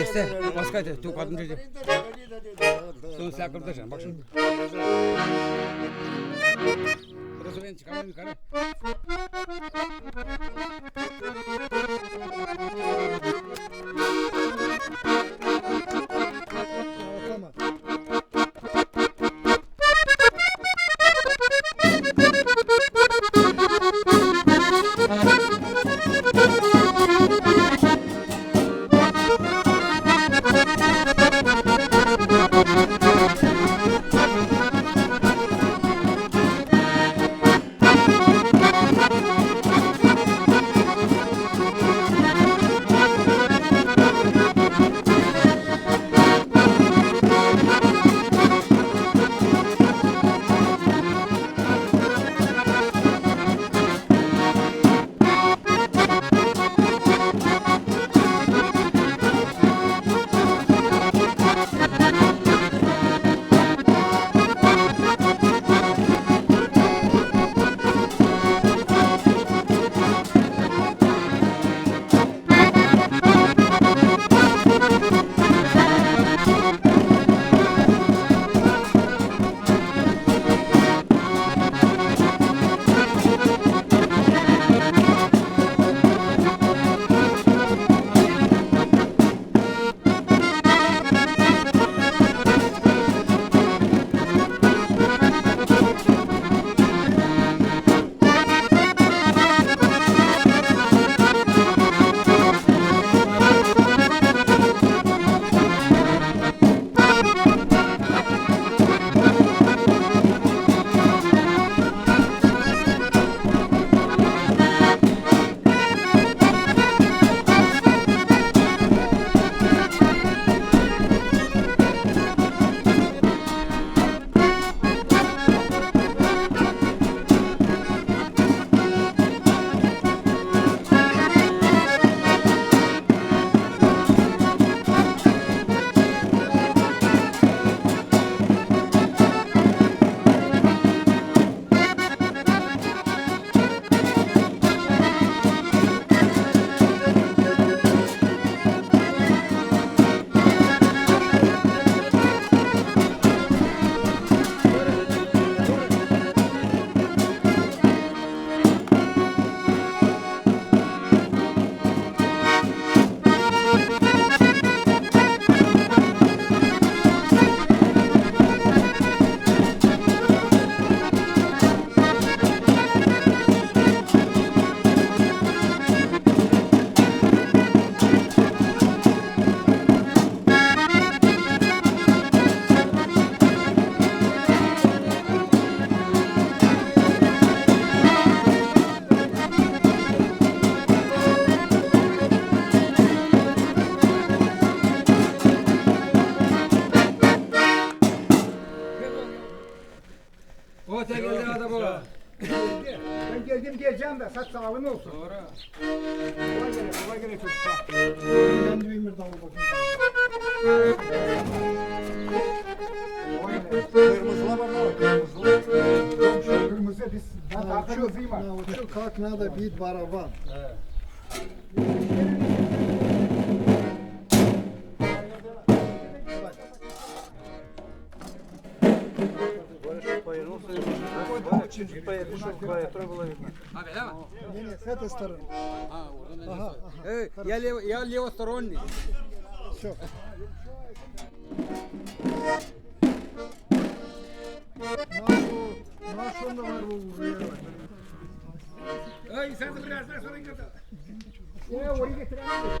Jeste, paskajte, tu kad dođe. Tu se jako držam, bak şimdi. Razumijem, çıkamam yukarı. O. Ben geldim geleceğim de saç sağlığın olsun. Doğru. Kolay gele, kolay gele çocuklar. Ben de bir davul bakayım. Kırmızılar var da kırmızılar. Kırmızı biz, ben daha kırmızıyım var. Naučil kak nada bit baraban. Abi чуть-чуть пішов, треба було видно. Ні, ні, з цієї сторони. Ага, я, лев, я лівосторонній. Все. Нашу, нашу норму уже. Ой, сам забирай, знаешь, что они готовы. Ой, Ольга, тряпка.